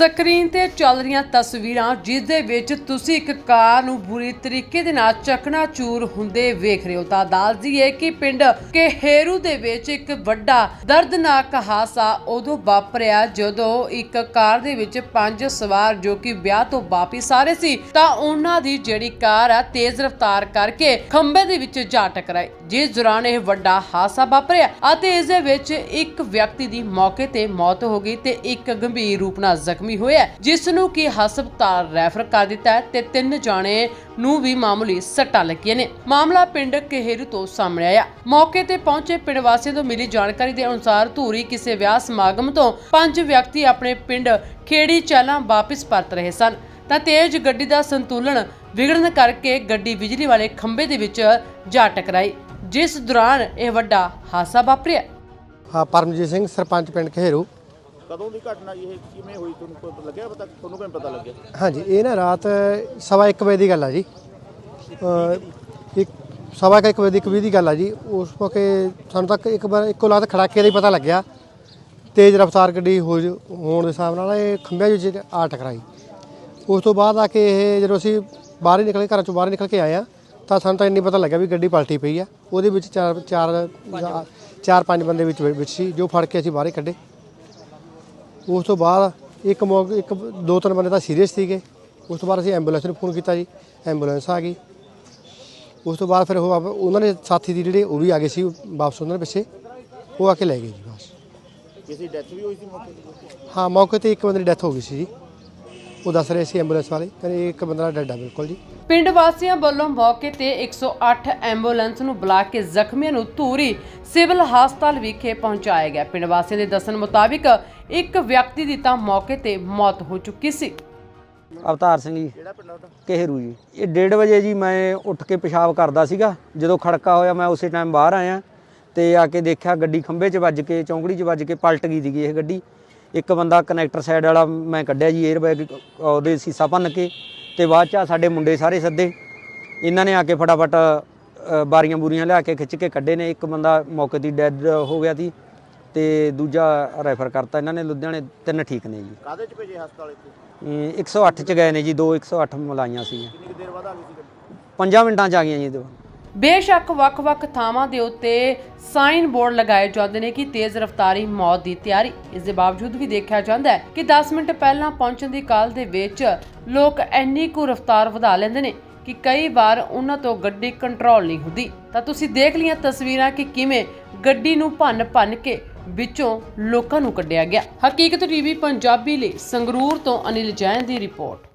Screen ਤੇ ਚੱਲ ਰਹੀਆਂ ਤਸਵੀਰਾਂ ਜਿਸ ਦੇ ਵਿੱਚ ਤੁਸੀਂ ਇੱਕ ਕਾਰ ਨੂੰ ਬੁਰੀ ਤਰੀਕੇ ਦੇ ਨਾਲ ਚਕਨਾਚੂਰ ਹੁੰਦੇ ਵੇਖ ਰਹੇ ਹੋ। ਤਾਂ ਦੱਸਦੀ ਹੈ ਕਿ ਪਿੰਡ ਕਹੇਰੂ ਦੇ ਵਿੱਚ ਇੱਕ ਵੱਡਾ ਦਰਦਨਾਕ ਹਾਦਸਾ ਉਦੋਂ ਵਾਪਰਿਆ। ਜਦੋਂ ਇੱਕ ਕਾਰ ਦੇ ਵਿੱਚ ਪੰਜ ਸਵਾਰ ਜੋ ਕਿ ਵਿਆਹ ਤੋਂ ਵਾਪਿਸ ਆ ਰਹੇ ਸੀ, ਤਾਂ ਉਹਨਾਂ ਦੀ ਜਿਹੜੀ ਕਾਰ ਆ, ਤੇਜ਼ ਰਫ਼ਤਾਰ ਕਰਕੇ ਖੰਭੇ ਦੇ ਵਿੱਚ ਜਾ ਟਕਰਾਈ। ਜਿਸ ਦੌਰਾਨ ਇਹ ਵੱਡਾ ਹਾਦਸਾ ਵਾਪਰਿਆ ਅਤੇ ਇਸ ਦੇ ਵਿੱਚ ਇੱਕ ਵਿਅਕਤੀ ਦੀ ਮੌਕੇ ਤੇ ਮੌਤ ਹੋ ਗਈ ਤੇ ਇੱਕ ਗੰਭੀਰ ਰੂਪ ਨਾਲ ਜ਼ਖਮੀ ਹੋਇਆ ਜਿਸ ਨੂੰ ਕਿ ਹਸਪਤਾਲ ਰੈਫਰ ਕਰ ਦਿੱਤਾ ਹੈ ਤੇ ਤਿੰਨ ਜਾਣੇ ਨੂੰ ਵੀ ਮਾਮੂਲੀ ਸੱਟਾਂ ਲੱਗੀਆਂ ਨੇ। ਮਾਮਲਾ ਪਿੰਡ ਕਹੇਰੂ ਤੋਂ ਸਾਹਮਣੇ ਆਇਆ। ਮੌਕੇ ਤੇ ਪਹੁੰਚੇ ਪਿੰਡ ਵਾਸੀਆਂ ਤੋਂ ਮਿਲੀ ਜਾਣਕਾਰੀ ਦੇ ਅਨੁਸਾਰ ਧੂਰੀ ਕਿਸੇ ਵਿਆਹ ਸਮਾਗਮ ਤੋਂ ਪੰਜ ਵਿਅਕਤੀ ਆਪਣੇ ਪਿੰਡ ਖੇੜੀ ਚਾਲਾਂ ਵਾਪਸ ਪਰਤ ਰਹੇ ਸਨ। ਤਾਂ ਤੇਜ਼ ਗੱਡੀ ਦਾ ਸੰਤੁਲਨ ਵਿਗੜਨ ਕਰਕੇ ਗੱਡੀ ਬਿਜਲੀ ਵਾਲੇ ਖੰਭੇ ਦੇ ਵਿੱਚ ਜਾ ਟਕਰਾਈ, ਜਿਸ ਦੌਰਾਨ ਇਹ ਵੱਡਾ ਹਾਦਸਾ ਵਾਪਰਿਆ। ਹਾਂ, ਪਰਮਜੀਤ ਸਿੰਘ, ਸਰਪੰਚ ਪਿੰਡ ਘੇਰੂ ਕਦੋਂ ਦੀ ਘਟਨਾ ਇਹ? ਕਿਵੇਂ ਹੋਈ? ਤੁਹਾਨੂੰ ਕੋਈ ਪਤਾ ਲੱਗਿਆ ਪਤਾ? ਤੁਹਾਨੂੰ ਕਿਵੇਂ ਪਤਾ ਲੱਗਿਆ? ਹਾਂਜੀ, ਇਹ ਨਾ ਰਾਤ ਸਵਾ ਇੱਕ ਵਜੇ ਦੀ ਗੱਲ ਆ ਜੀ। ਇੱਕ, ਸਵਾ ਕੁ ਇੱਕ ਵਜੇ ਦੀ ਕਵੀ ਦੀ ਗੱਲ ਆ ਜੀ। ਉਸ ਮੌਕੇ ਸਾਨੂੰ ਤੱਕ ਇੱਕ ਵਾਰ ਇੱਕੋ ਲਾਤ ਖੜਾਕੇ ਦਾ ਹੀ ਪਤਾ ਲੱਗਿਆ। ਤੇਜ਼ ਰਫ਼ਤਾਰ ਗੱਡੀ ਹੋ ਜ- ਹੋਣ ਦੇ ਹਿਸਾਬ ਨਾਲ ਇਹ ਖੰਭਿਆਂ ਵਿੱਚ ਆ ਟਕਰਾਈ। ਉਸ ਤੋਂ ਬਾਅਦ ਆ ਕੇ ਇਹ ਜਦੋਂ ਅਸੀਂ ਬਾਹਰ ਹੀ ਨਿਕਲੇ, ਘਰਾਂ ਚੋਂ ਬਾਹਰ ਨਿਕਲ ਕੇ ਆਏ ਆ, ਤਾਂ ਸਾਨੂੰ ਤਾਂ ਇੰਨੀ ਪਤਾ ਲੱਗਿਆ ਵੀ ਗੱਡੀ ਪਲਟੀ ਪਈ ਆ। ਉਹਦੇ ਵਿੱਚ ਚਾਰ ਚਾਰ ਚਾਰ ਪੰਜ ਬੰਦੇ ਵਿੱਚ ਵਿੱਚ ਸੀ, ਜੋ ਫੜ ਕੇ ਅਸੀਂ ਬਾਹਰ ਹੀ ਕੱਢੇ। ਉਸ ਤੋਂ ਬਾਅਦ ਇੱਕ ਮੌਕੇ ਇੱਕ ਦੋ ਤਿੰਨ ਬੰਦੇ ਤਾਂ ਸੀਰੀਅਸ ਸੀਗੇ। ਉਸ ਤੋਂ ਬਾਅਦ ਅਸੀਂ ਐਂਬੂਲੈਂਸ ਨੂੰ ਫੋਨ ਕੀਤਾ ਜੀ। ਐਂਬੂਲੈਂਸ ਆ ਗਈ। ਉਸ ਤੋਂ ਬਾਅਦ ਫਿਰ ਉਹ ਆਪ- ਉਹਨਾਂ ਦੇ ਸਾਥੀ ਦੀ ਜਿਹੜੇ ਉਹ ਵੀ ਆ ਗਏ ਸੀ ਵਾਪਸ ਉਹਨਾਂ ਦੇ ਪਿੱਛੇ। ਉਹ ਆ ਕੇ ਲੈ ਗਏ ਜੀ ਬਸ ਕਿਸੇ ਡੈਥ ਵੀ ਹੋਈ ਸੀ ਮੌਕੇ ਤੇ? ਹਾਂ ਮੌਕੇ ਤੇ ਇੱਕ ਬੰਦੇ ਦੀ ਡੈਥ ਹੋ ਗਈ ਸੀ ਜੀ। ਉਹ ਦੱਸ ਰਹੇ ਸੀ ਐਂਬੂਲੈਂਸ ਵਾਲੇ। ਕਹਿੰਦੇ ਇੱਕ ਬੰਦਾ ਡੈਡ ਆ ਬਿਲਕੁਲ ਜੀ। ਪਿੰਡ ਵਾਸੀਆਂ ਵੱਲੋਂ ਮੌਕੇ ਤੇ 108 ਐਂਬੂਲੈਂਸ ਨੂੰ ਬੁਲਾ ਕੇ ਜ਼ਖਮੀਆਂ ਨੂੰ ਧੂਰੀ ਸਿਵਲ ਹਸਪਤਾਲ ਵਿਖੇ ਪਹੁੰਚਾਇਆ ਗਿਆ। ਪਿੰਡ ਵਾਸੀਆਂ ਦੇ ਦੱਸਣ ਮੁਤਾਬਿਕ ਇੱਕ ਵਿਅਕਤੀ ਦੀ ਤਾਂ ਮੌਕੇ ਤੇ ਮੌਤ ਹੋ ਚੁੱਕੀ ਸੀ। ਅਵਤਾਰ ਸਿੰਘ ਜੀ ਕਿਹੜਾ ਪਿੰਡ ਉਹਦਾ ਕਹੇਰੂ ਜੀ। ਇਹ 1:30 ਵਜੇ ਜੀ ਮੈਂ ਉੱਠ ਕੇ ਪਿਸ਼ਾਬ ਕਰਦਾ ਸੀਗਾ। ਜਦੋਂ ਖੜਕਾ ਹੋਇਆ ਮੈਂ ਉਸੇ ਟਾਈਮ ਬਾਹਰ ਆਇਆ ਤੇ ਆ ਕੇ ਦੇਖਿਆ ਗੱਡੀ ਖੰਭੇ 'ਚ ਵੱਜ ਕੇ ਚੌਂਕੜੀ 'ਚ ਵੱਜ ਕੇ ਪਲਟ ਗਈ ਸੀਗੀ ਇਹ ਗੱਡੀ। ਇੱਕ ਬੰਦਾ ਕਨੈਕਟਰ ਸਾਈਡ ਵਾਲਾ ਮੈਂ ਕੱਢਿਆ ਜੀ 에ਅਰ ਬੈਗ ਉਹਦੇ ਸੀਸਾ ਭੰਨ ਕੇ ਤੇ ਬਾਅਦ 'ਚ ਆਹ ਸਾਡੇ ਮੁੰਡੇ ਸਾਰੇ ਸੱਦੇ। ਇਹਨਾਂ ਨੇ ਆ ਕੇ ਫਟਾਫਟ ਬਾਰੀਆਂ ਬੂਰੀਆਂ ਲਿਆ ਕੇ ਖਿੱਚ ਕੇ ਕੱਢੇ ਨੇ। ਇੱਕ ਬੰਦਾ ਮੌਕੇ ਦੀ ਡੈਡ ਹੋ ਗਿਆ ਸੀ। ਤੇ ਦੂਜਾ ਰੈਫਰ ਕਰਤਾ ਇਹਨਾਂ ਨੇ ਲੁਧਿਆਣੇ ਤਿੰਨ ਠੀਕ ਨੇ ਜੀ। ਕਾਹਦੇ ਚ ਭੇਜੇ ਹਸਪਤਾਲ ਇੱਥੇ? ਇਹ 108 ਚ ਗਏ ਨੇ ਜੀ ਦੋ 108 ਮਲਾਈਆਂ ਸੀ। ਕਿੰਨੀ ਕੁ ਦੇਰ ਬਾਅਦ ਆ ਗਈ ਸੀ ਗੱਡੀ ਪੰਜਾਂ ਮਿੰਟਾਂ ਚ ਆ ਗਈਆਂ ਜੀ ਦੋ। ਬੇਸ਼ੱਕ ਵੱਖ-ਵੱਖ ਥਾਵਾਂ ਦੇ ਉੱਤੇ ਸਾਈਨ ਬੋਰਡ ਲਗਾਏ ਜਾਂਦੇ ਨੇ ਕਿ ਤੇਜ਼ ਰਫ਼ਤਾਰੀ ਮੌਤ ਦੀ ਤਿਆਰੀ। ਇਸ ਦੇ ਬਾਵਜੂਦ ਵੀ ਦੇਖਿਆ ਜਾਂਦਾ ਹੈ ਕਿ 10 ਮਿੰਟ ਪਹਿਲਾਂ ਪਹੁੰਚਣ ਦੀ ਕਾਲ ਦੇ ਵਿੱਚ ਲੋਕ ਇੰਨੀ ਕੁ ਰਫ਼ਤਾਰ ਵਧਾ ਲੈਂਦੇ ਨੇ ਕਿ ਕਈ ਵਾਰ ਉਹਨਾਂ ਤੋਂ ਗੱਡੀ ਕੰਟਰੋਲ ਨਹੀਂ ਹੁੰਦੀ। ਤਾਂ ਤੁਸੀਂ ਦੇਖ ਲਈਆਂ ਤਸਵੀਰਾਂ ਕਿ ਕਿਵੇਂ ਗੱਡੀ ਨੂੰ ਭੰਨ-ਭੰਨ ਕੇ ਵਿੱਚੋਂ ਲੋਕਾਂ ਨੂੰ ਕੱਢਿਆ ਗਿਆ। ਹਕੀਕਤ ਟੀਵੀ ਪੰਜਾਬੀ ਲਈ ਸੰਗਰੂਰ ਤੋਂ ਅਨਿਲ ਜੈਨ ਦੀ ਰਿਪੋਰਟ।